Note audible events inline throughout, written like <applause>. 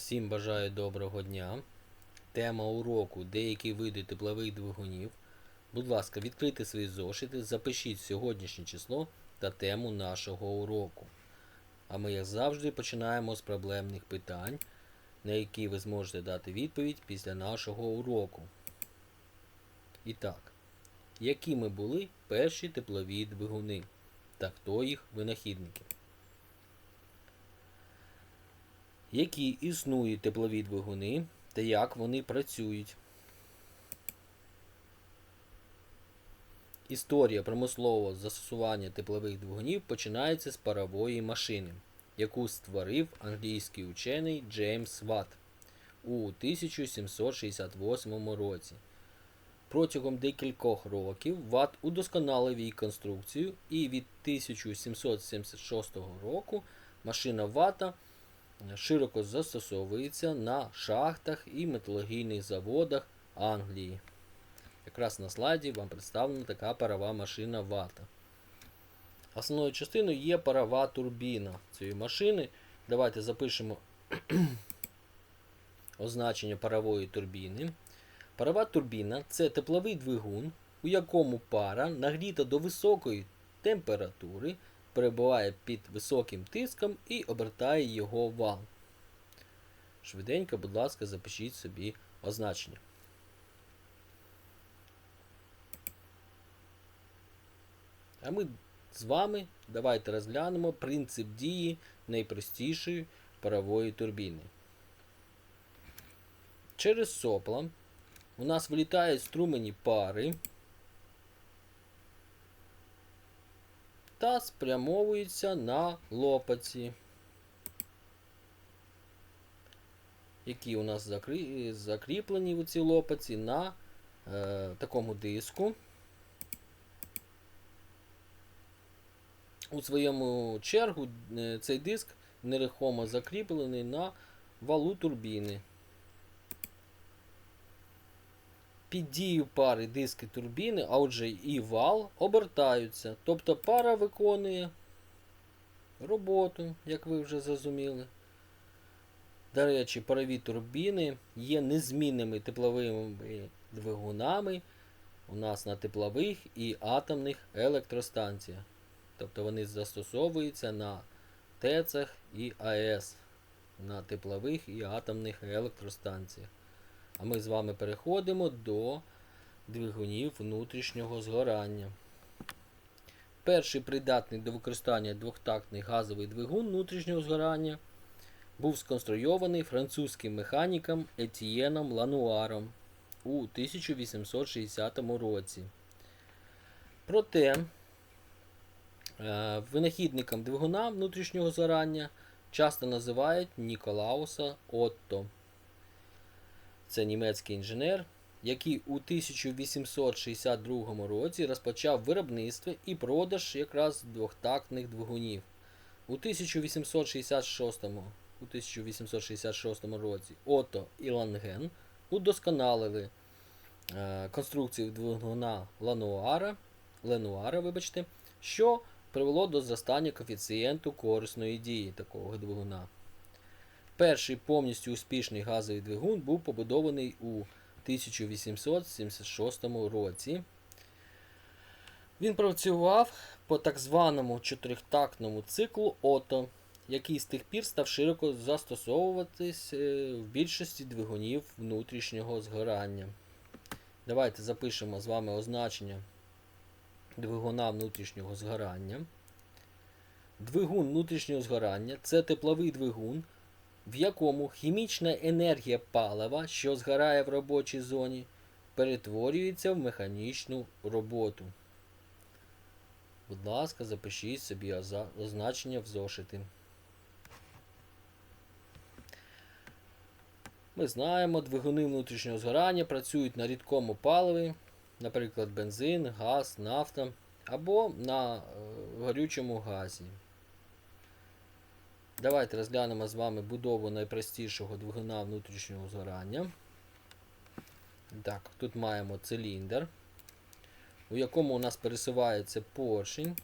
Всім бажаю доброго дня. Тема уроку Деякі види теплових двигунів. Будь ласка, відкрийте свої зошити, запишіть сьогоднішнє число та тему нашого уроку. А ми, як завжди, починаємо з проблемних питань, на які ви зможете дати відповідь після нашого уроку. І так, якими були перші теплові двигуни та хто їх винахідники? Які існують теплові двигуни та як вони працюють. Історія промислового застосування теплових двигунів починається з парової машини, яку створив англійський учений Джеймс Ватт у 1768 році. Протягом декількох років Ватт удосконалив її конструкцію, і від 1776 року машина Ватта широко застосовується на шахтах і металургійних заводах Англії. Якраз на слайді вам представлена така парова машина вата. Основною частиною є парова турбіна цієї машини. Давайте запишемо <clears throat> означення парової турбіни. Парова турбіна це тепловий двигун, у якому пара нагріта до високої температури, перебуває під високим тиском і обертає його вал. Швиденько, будь ласка, запишіть собі означення. А ми з вами давайте розглянемо принцип дії найпростішої парової турбіни. Через сопла у нас вилітають струмені пари та спрямовуються на лопаці, які у нас закріплені у цій лопаці на е, такому диску. У своєму чергу е, цей диск нерухомо закріплений на валу турбіни. Під дією пари диски турбіни, а отже і вал обертаються. Тобто пара виконує роботу, як ви вже зрозуміли. До речі, парові турбіни є незмінними тепловими двигунами у нас на теплових і атомних електростанціях. Тобто вони застосовуються на ТЕЦах і АЕС, на теплових і атомних електростанціях. А ми з вами переходимо до двигунів внутрішнього згорання. Перший придатний до використання двохтактний газовий двигун внутрішнього згорання був сконструйований французьким механіком Етієном Лануаром у 1860 році. Проте е, винахідником двигуна внутрішнього згорання часто називають Ніколауса Отто. Це німецький інженер, який у 1862 році розпочав виробництво і продаж якраз двохтактних двигунів. У 1866, у 1866 році Отто і Ланген удосконалили е, конструкцію двигуна Лануара, Ленуара, вибачте, що привело до зростання коефіцієнту корисної дії такого двигуна. Перший повністю успішний газовий двигун був побудований у 1876 році. Він працював по так званому чотирьохтактному циклу ОТО, який з тих пір став широко застосовуватись е, в більшості двигунів внутрішнього згорання. Давайте запишемо з вами означення двигуна внутрішнього згорання. Двигун внутрішнього згорання це тепловий двигун, в якому хімічна енергія палива, що згорає в робочій зоні, перетворюється в механічну роботу. Будь ласка, запишіть собі означення в зошити. Ми знаємо, двигуни внутрішнього згорання працюють на рідкому паливі, наприклад, бензин, газ, нафта або на е, горючому газі. Давайте розглянемо з вами будову найпростішого двигуна внутрішнього згорання. Так, тут маємо циліндр, у якому у нас пересувається поршень.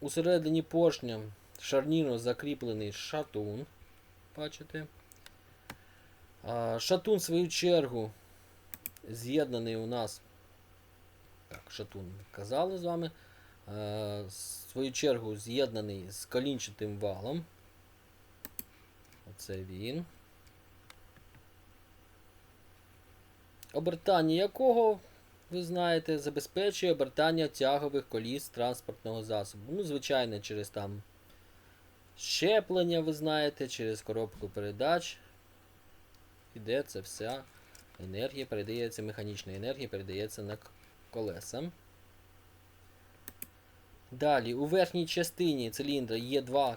Усередині поршня шарніно закріплений шатун. бачите. Шатун, в свою чергу, з'єднаний у нас. Так, шатун казали з вами. В свою чергу з'єднаний з колінчатим валом. Оце він. Обертання якого, ви знаєте, забезпечує обертання тягових коліс транспортного засобу. Ну, звичайно, через там щеплення, ви знаєте, через коробку передач. Іде це вся енергія, передається, механічна енергія передається на колеса. Далі, у верхній частині циліндра є два,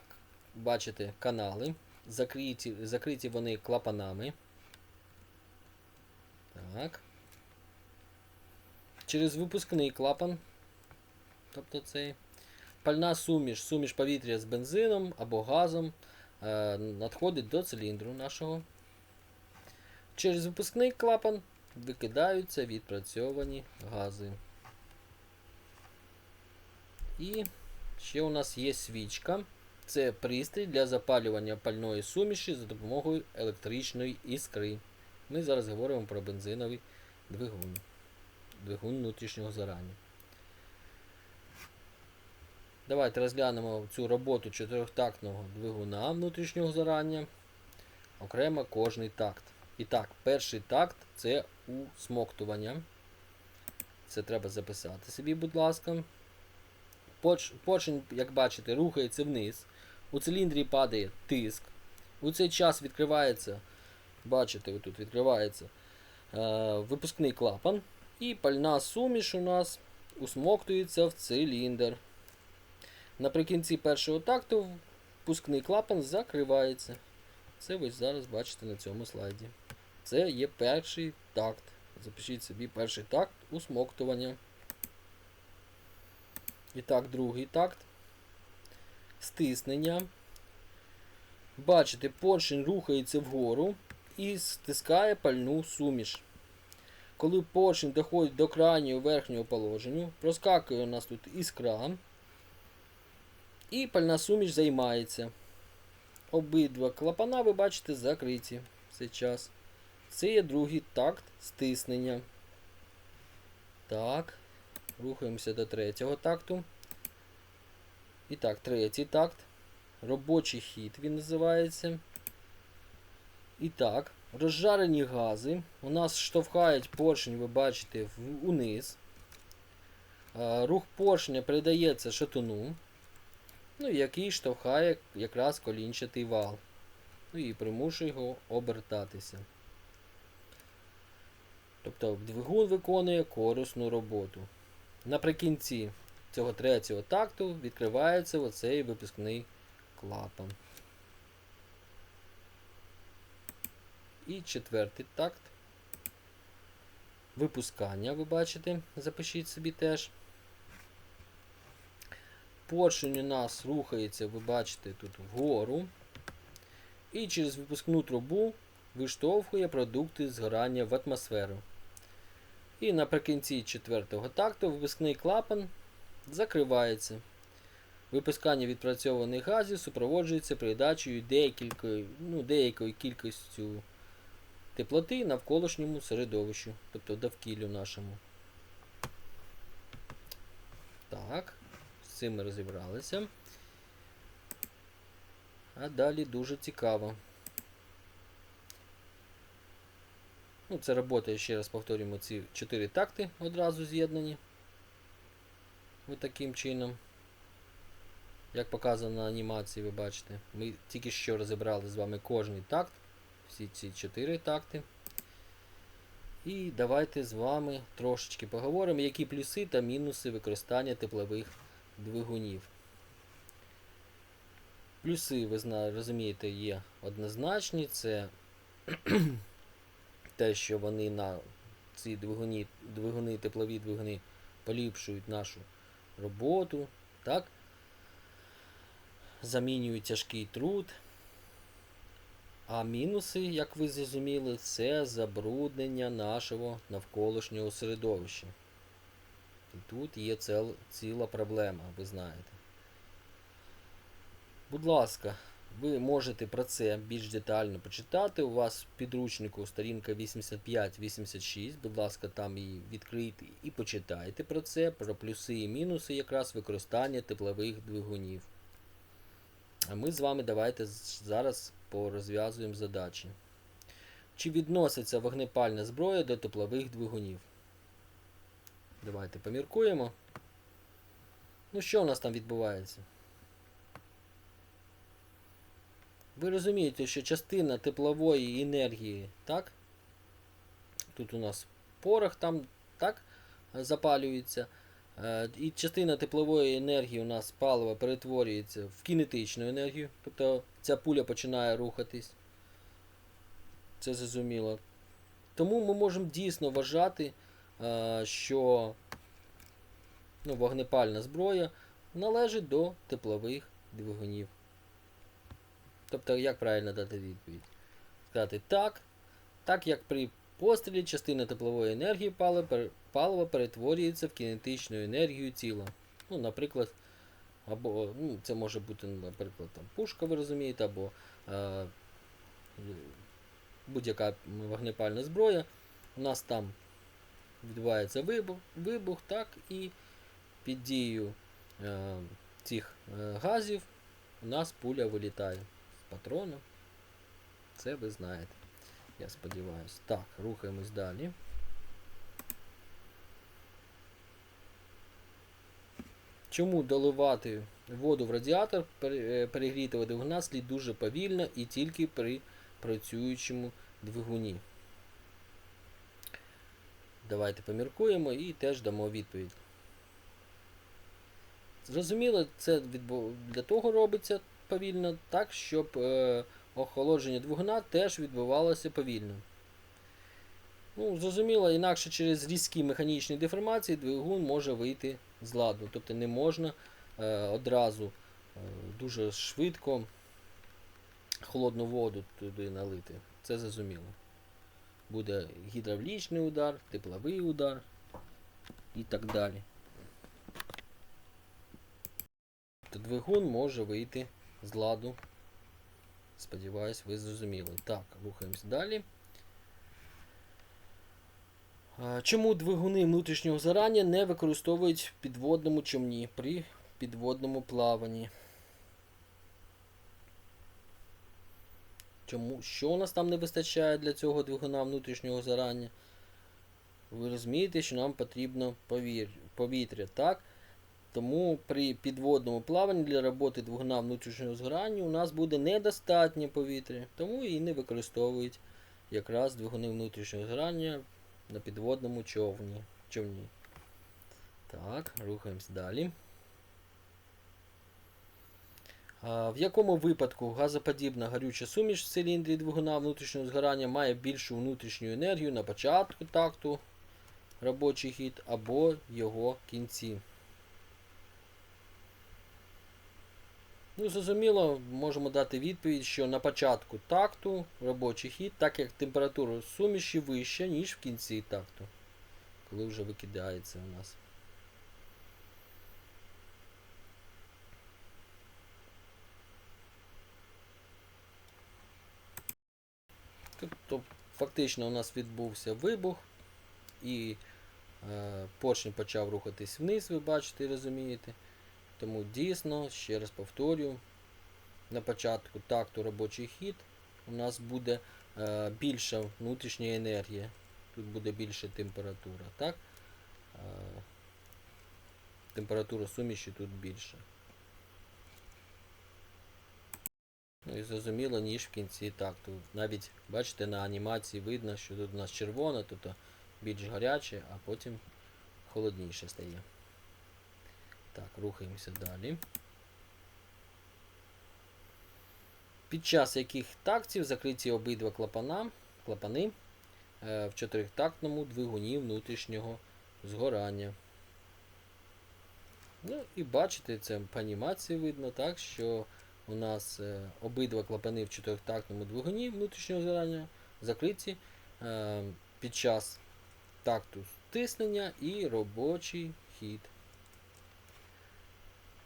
бачите, канали. Закриті, закриті вони клапанами. Так. Через випускний клапан. Тобто цей. Пальна суміш, суміш повітря з бензином або газом е, надходить до циліндру нашого. Через випускний клапан викидаються відпрацьовані гази. І ще у нас є свічка. Це пристрій для запалювання пальної суміші за допомогою електричної іскри. Ми зараз говоримо про бензиновий двигун. Двигун внутрішнього зарання. Давайте розглянемо цю роботу чотирьохтактного двигуна внутрішнього зарання. Окремо кожний такт. І так, перший такт це усмоктування. Це треба записати собі, будь ласка. Поршень, як бачите, рухається вниз. У циліндрі падає тиск. У цей час відкривається, бачите, отут відкривається е, випускний клапан. І пальна суміш у нас усмоктується в циліндр. Наприкінці першого такту впускний клапан закривається. Це ви зараз бачите на цьому слайді. Це є перший такт. Запишіть собі перший такт усмоктування. І так, другий такт. Стиснення. Бачите, поршень рухається вгору і стискає пальну суміш. Коли поршень доходить до крайнього верхнього положення, проскакує у нас тут іскра. І пальна суміш займається. Обидва клапана, ви бачите, закриті в. Це є другий такт стиснення. Так. Рухаємося до третього такту. І так, третій такт. Робочий хід він називається. І так, розжарені гази. У нас штовхають поршень, ви бачите, униз. Рух поршня передається шатуну. Ну, який штовхає якраз колінчатий вал. Ну і примушує його обертатися. Тобто двигун виконує корисну роботу. Наприкінці цього третього такту відкривається оцей випускний клапан. І четвертий такт. Випускання, ви бачите, запишіть собі теж. Поршень у нас рухається, ви бачите, тут вгору. І через випускну трубу виштовхує продукти згорання в атмосферу. І наприкінці четвертого такту випускний клапан закривається. Випускання відпрацьованих газів супроводжується передачею деякількою, ну, деякою кількістю теплоти навколишньому середовищу, тобто довкіллю нашому. Так, з цим ми розібралися. А далі дуже цікаво. Ну, це робота, ще раз повторюємо, ці 4 такти одразу з'єднані. Ось таким чином. Як показано на анімації, ви бачите. Ми тільки що розібрали з вами кожний такт. Всі ці 4 такти. І давайте з вами трошечки поговоримо, які плюси та мінуси використання теплових двигунів. Плюси, ви розумієте, є однозначні. Це те, що вони на ці двигуни, двигуни, теплові двигуни поліпшують нашу роботу, так? Замінюють тяжкий труд. А мінуси, як ви зрозуміли, це забруднення нашого навколишнього середовища. І тут є ціла проблема, ви знаєте. Будь ласка, Ви можете про це більш детально почитати. У вас в підручнику сторінка 85-86. Будь ласка, там її відкрийте і почитайте про це, про плюси і мінуси якраз використання теплових двигунів. А ми з вами давайте зараз порозв'язуємо задачі. Чи відноситься вогнепальна зброя до теплових двигунів? Давайте поміркуємо. Ну, що у нас там відбувається? Ви розумієте, що частина теплової енергії, так? Тут у нас порох там, так? Запалюється. Е, І частина теплової енергії у нас паливо перетворюється в кінетичну енергію. Тобто ця пуля починає рухатись. Це зрозуміло. Тому ми можемо дійсно вважати, е, що ну, вогнепальна зброя належить до теплових двигунів. Тобто, як правильно дати відповідь? Сказати так, так як при пострілі частина теплової енергії палива, перетворюється в кінетичну енергію тіла. Ну, наприклад, або ну, це може бути, наприклад, там, пушка, ви розумієте, або е, будь-яка вогнепальна зброя. У нас там відбувається вибух, вибух так, і під дією е, цих е, газів у нас пуля вилітає з патрона. Це ви знаєте. Я сподіваюся. Так, рухаємось далі. Чому доливати воду в радіатор е, перегрітого двигуна слід дуже повільно і тільки при працюючому двигуні? Давайте поміркуємо і теж дамо відповідь. Зрозуміло, це для того робиться повільно, так, щоб е, охолодження двигуна теж відбувалося повільно. Ну, зрозуміло, інакше через різкі механічні деформації двигун може вийти з ладу. Тобто не можна е, одразу е, дуже швидко холодну воду туди налити. Це зрозуміло. Буде гідравлічний удар, тепловий удар і так далі. Двигун може вийти з ладу. Сподіваюсь, ви зрозуміли. Так, рухаємось далі. Чому двигуни внутрішнього згорання не використовують в підводному човні при підводному плаванні? Чому? Що у нас там не вистачає для цього двигуна внутрішнього згорання? Ви розумієте, що нам потрібно повітря, так? Тому при підводному плаванні для роботи двигуна внутрішнього згорання у нас буде недостатньо повітря, тому і не використовують якраз двигуни внутрішнього згорання на підводному човні. човні. Так, рухаємось далі. В якому випадку газоподібна горюча суміш в циліндрі двигуна внутрішнього згорання має більшу внутрішню енергію на початку такту робочий хід або його кінці? Ну, зрозуміло, можемо дати відповідь, що на початку такту робочий хід, так як температура суміші вища, ніж в кінці такту, коли вже викидається у нас. Тобто, фактично у нас відбувся вибух, і е, поршень почав рухатись вниз, ви бачите і розумієте. Тому дійсно, ще раз повторюю, на початку такту робочий хід у нас буде е, більша внутрішня енергія. Тут буде більша температура. так? Е, температура суміші тут більша. Ну і зрозуміло, ніж в кінці такту. Навіть, бачите, на анімації видно, що тут у нас червоне, тобто більш гаряче, а потім холодніше стає. Так, рухаємося далі. Під час яких тактів закриті обидва клапана, клапани е, в чотиритактному двигуні внутрішнього згорання. Ну і бачите, це по анімації видно, так, що у нас е, обидва клапани в чотиритактному двигуні внутрішнього згорання закриті е, під час такту стиснення і робочий хід.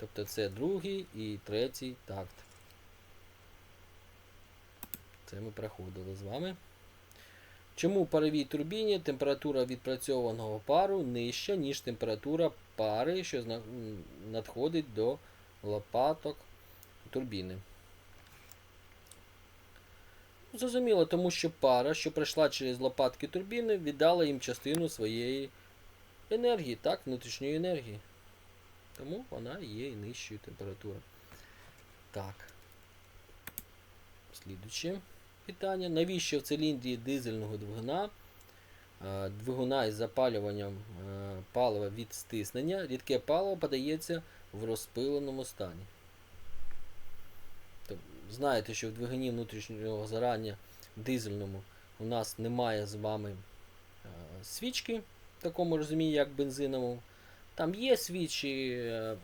Тобто це другий і третій такт. Це ми проходили з вами. Чому у паровій турбіні температура відпрацьованого пару нижча, ніж температура пари, що надходить до лопаток турбіни? Зрозуміло, тому що пара, що пройшла через лопатки турбіни, віддала їм частину своєї енергії, так, внутрішньої енергії. Тому вона є і нижчою температури. Так. Слідуюче питання. Навіщо в циліндрі дизельного двигуна, е, двигуна із запалюванням е, палива від стиснення, рідке паливо подається в розпиленому стані? Знаєте, що в двигуні внутрішнього зарання дизельному у нас немає з вами е, свічки, в такому розумінні, як бензиновому. Там є свічі е,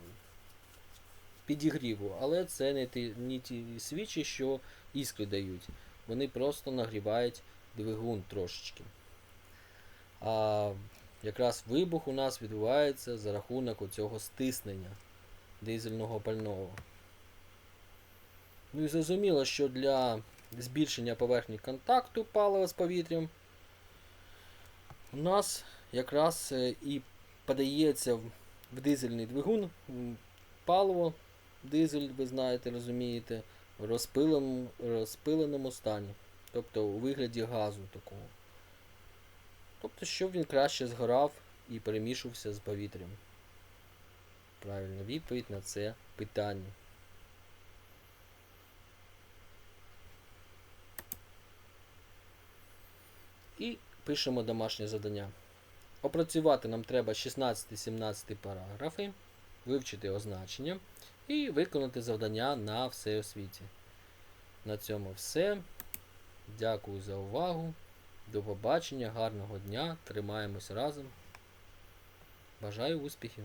підігріву, але це не ті, не ті свічі, що іскри дають. Вони просто нагрівають двигун трошечки. А якраз вибух у нас відбувається за рахунок оцього стиснення дизельного пального. Ну і зрозуміло, що для збільшення поверхні контакту палива з повітрям у нас якраз е, і подається в, дизельний двигун паливо, дизель, ви знаєте, розумієте, в розпиленому, розпиленому стані. Тобто у вигляді газу такого. Тобто, щоб він краще згорав і перемішувався з повітрям. Правильна відповідь на це питання. І пишемо домашнє завдання. Опрацювати нам треба 16-17 параграфи, вивчити означення і виконати завдання на все освіті. На цьому все. Дякую за увагу. До побачення, гарного дня. Тримаємось разом. Бажаю успіхів!